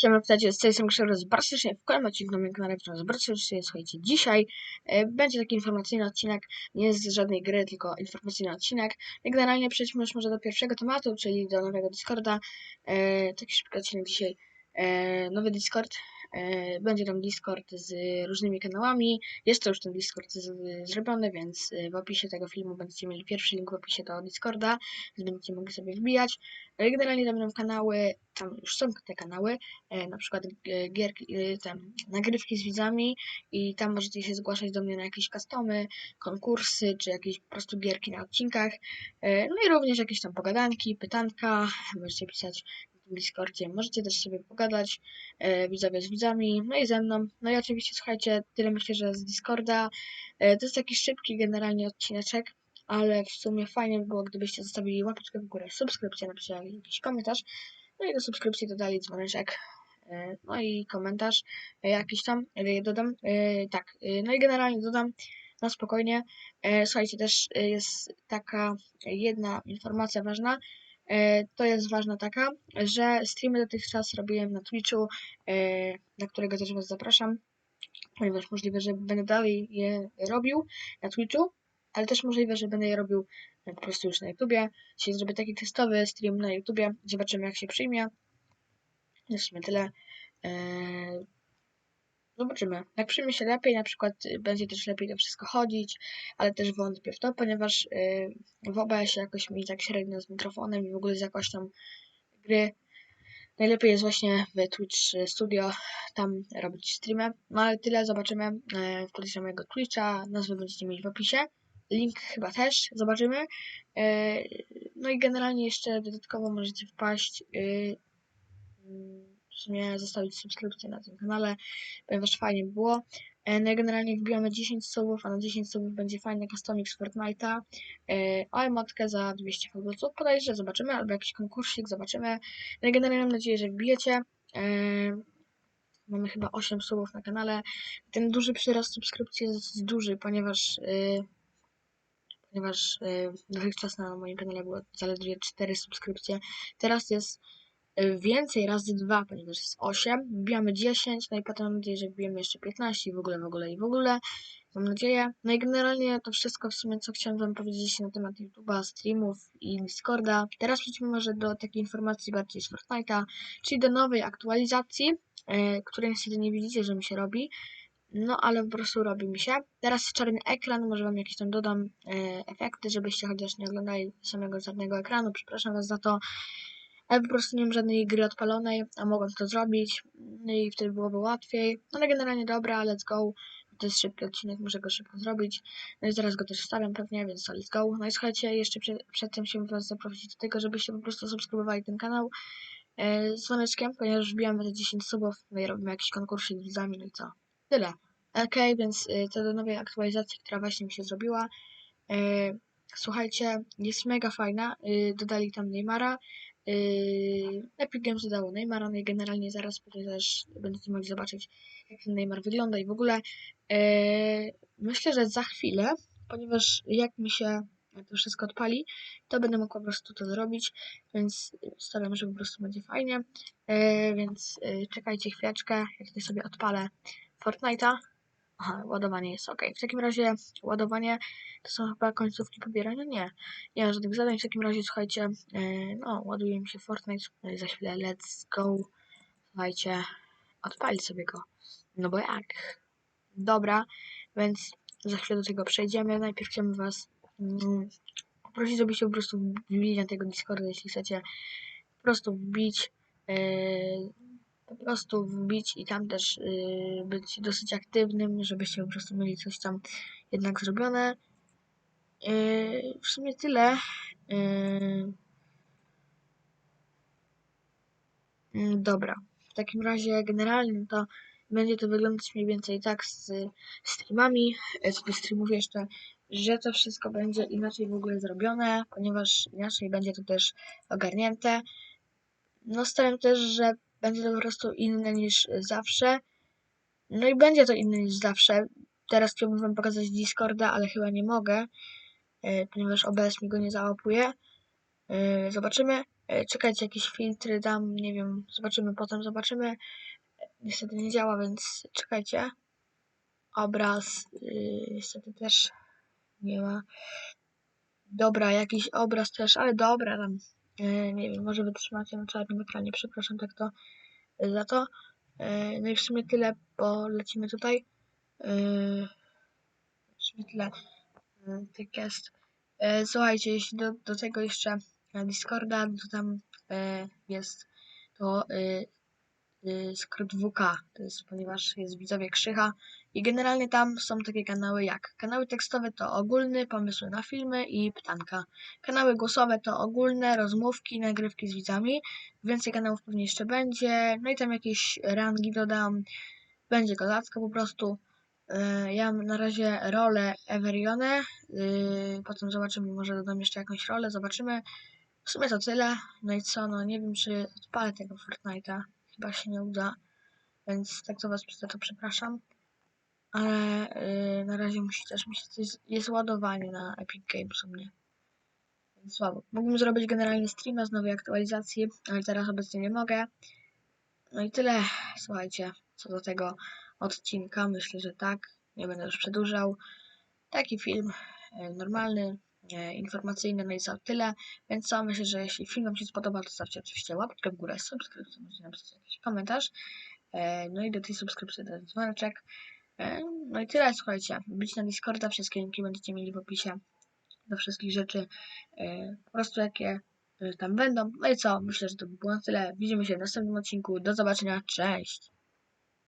Siema, witajcie, z tej strony Krzysztof, bardzo serdecznie w kolejnym odcinku na moim kanale, w bardzo serdecznie, słuchajcie, dzisiaj e, będzie taki informacyjny odcinek, nie jest z żadnej gry, tylko informacyjny odcinek. I generalnie przejdźmy już może do pierwszego tematu, czyli do nowego Discorda. E, taki szybki odcinek dzisiaj, e, nowy Discord, będzie tam Discord z różnymi kanałami, jest to już ten Discord zrobiony, więc e, w opisie tego filmu będziecie mieli pierwszy link w opisie do Discorda, więc będziecie mogli sobie wbijać. E, Generalnie tam będą kanały, tam już są te kanały, e, na przykład e, gierki, e, te nagrywki z widzami i tam możecie się zgłaszać do mnie na jakieś customy, konkursy, czy jakieś po prostu gierki na odcinkach. E, No i również jakieś tam pogadanki, pytanka, możecie pisać Discordzie, możecie też sobie pogadać, e, widzowie z widzami, no i ze mną. No i oczywiście słuchajcie, tyle myślę, że z Discorda. E, To jest taki szybki generalnie odcineczek, ale w sumie fajnie by było, gdybyście zostawili łapeczkę w górę, subskrypcję, napisali jakiś komentarz, no i do subskrypcji dodali dzwoneczek, e, no i komentarz jakiś tam, e, dodam, e, tak, e, no i generalnie dodam na spokojnie. E, Słuchajcie, też jest taka jedna informacja ważna, to jest ważna taka, że streamy dotychczas robiłem na Twitchu, e, na którego też Was zapraszam, ponieważ możliwe, że będę dalej je robił na Twitchu, ale też możliwe, że będę je robił e, po prostu już na YouTubie. Dzisiaj zrobię taki testowy stream na YouTubie. Zobaczymy, jak się przyjmie. No w sumie tyle. Zobaczymy. Jak przyjmie się lepiej, na przykład y, będzie też lepiej to wszystko chodzić, ale też wątpię w to, ponieważ y, w OBS jakoś mi tak średnio z mikrofonem i w ogóle z jakością gry. Najlepiej jest właśnie w Twitch Studio tam robić streamy. No ale tyle, zobaczymy. E, Wkrótce mojego Twitcha, nazwę będziecie mieć w opisie. Link chyba też, zobaczymy. E, No i generalnie jeszcze dodatkowo możecie wpaść, y, mm, w sumie zostawić subskrypcję na tym kanale, ponieważ fajnie by było. E, No generalnie wbijamy 10 subów, a na 10 subów będzie fajny customik z Fortnite'a, e, a emotkę za 200 fałdolców. Podejrzę, zobaczymy, albo jakiś konkursik, zobaczymy. No generalnie mam nadzieję, że wbijecie. E, Mamy chyba 8 subów na kanale. Ten duży przyrost subskrypcji jest duży, ponieważ y, ponieważ dotychczas na moim kanale było zaledwie 4 subskrypcje. Teraz jest więcej razy 2, ponieważ jest 8. Wbijamy 10, no i potem mam nadzieję, że wbijemy jeszcze 15 i w ogóle, w ogóle i w ogóle. Mam nadzieję. No i generalnie to wszystko w sumie, co chciałem Wam powiedzieć na temat YouTube'a, streamów i Discorda. Teraz przejdźmy może do takiej informacji bardziej z Fortnite'a, czyli do nowej aktualizacji, y, której niestety nie widzicie, że mi się robi. No, ale po prostu robi mi się. Teraz jest czarny ekran, może wam jakieś tam dodam e, efekty, żebyście chociaż nie oglądali samego czarnego ekranu. Przepraszam was za to. Ale po prostu nie mam żadnej gry odpalonej, a mogłem to zrobić. No i wtedy byłoby łatwiej. No, ale generalnie dobra, let's go. To jest szybki odcinek, muszę go szybko zrobić. No i zaraz go też wstawiam pewnie, więc to let's go. No i słuchajcie, jeszcze przed, przed tym chciałbym was zaprosić do tego, żebyście po prostu subskrybowali ten kanał e, z dzwoneczkiem, ponieważ wbijam te 10 subów, no i robimy jakiś konkursik z widzami, no i co? Tyle. Okej, więc y, to do nowej aktualizacji, która właśnie mi się zrobiła. Y, Słuchajcie, jest mega fajna. Dodali tam Neymara. Y, Epic Games dodało Neymara, no i generalnie zaraz pewnie też będziecie mogli zobaczyć, jak ten Neymar wygląda i w ogóle. y, Myślę, że za chwilę, ponieważ jak mi się to wszystko odpali, to będę mogła po prostu to zrobić, więc stawiam, że po prostu będzie fajnie. Y, Więc y, czekajcie chwileczkę, jak tutaj sobie odpalę Fortnite'a. Aha, ładowanie jest ok. W takim razie ładowanie to są chyba końcówki pobierania? Nie. Nie ma żadnych zadań. W takim razie słuchajcie, yy, no ładuje mi się Fortnite. I za chwilę let's go. Słuchajcie, odpalić sobie go. No bo jak? Dobra, więc za chwilę do tego przejdziemy. Najpierw chciałbym was mm, poprosić, żebyście po prostu wbili na tego Discorda, jeśli chcecie po prostu wbić. Yy, po prostu wbić i tam też yy, być dosyć aktywnym, żebyście po prostu mieli coś tam jednak zrobione. Yy, w sumie tyle. Mm, dobra. W takim razie generalnie to będzie to wyglądać mniej więcej tak z streamami, e, z tych streamów jeszcze, że to wszystko będzie inaczej w ogóle zrobione, ponieważ inaczej będzie to też ogarnięte. No stawiam też, że będzie to po prostu inne niż zawsze. No i będzie to inne niż zawsze. Teraz chciałbym wam pokazać Discorda, ale chyba nie mogę, e, ponieważ OBS mi go nie załapuje. E, Zobaczymy. E, Czekajcie, jakieś filtry dam, nie wiem, zobaczymy potem, zobaczymy. Niestety nie działa, więc czekajcie. Obraz, yy, niestety też nie ma. Dobra, jakiś obraz też, ale dobra, tam, nie wiem, może wytrzymacie na czarnym ekranie, przepraszam tak to yy, za to. Yy, no i w sumie tyle, bo lecimy tutaj. W sumie tyle. Tak jest. Słuchajcie, jeśli do, do tego jeszcze Discorda, to tam jest to skrót WK, to jest ponieważ jest widzowie Krzycha i generalnie tam są takie kanały jak kanały tekstowe to ogólny, pomysły na filmy i pytanka. Kanały głosowe to ogólne, rozmówki, nagrywki z widzami. Więcej kanałów pewnie jeszcze będzie. No i tam jakieś rangi dodam. Będzie kozacko po prostu. Yy, Ja na razie rolę Everione. Yy, Potem zobaczymy, może dodam jeszcze jakąś rolę, zobaczymy. W sumie to tyle. No i co, no nie wiem czy odpalę tego Fortnite'a. Chyba się nie uda. Więc tak to was przez to przepraszam ale y, na razie musi też mi się coś, jest ładowanie na Epic Games u mnie. Więc słabo. Mógłbym zrobić generalnie streama z nowej aktualizacji, ale teraz obecnie nie mogę. No i tyle, słuchajcie, co do tego odcinka, myślę, że tak, nie będę już przedłużał. Taki film y, normalny, y, informacyjny, no i co, tyle. Więc co, myślę, że jeśli film Wam się spodoba, to zostawcie oczywiście łapkę w górę, subskrypcję, możecie napisać jakiś komentarz. E, No i do tej subskrypcji dodać dzwoneczek. E, No i tyle, słuchajcie. Być na Discorda, wszystkie linki będziecie mieli w opisie do wszystkich rzeczy, e, po prostu jakie e, tam będą. No i co, myślę, że to by było na tyle. Widzimy się w następnym odcinku. Do zobaczenia, cześć!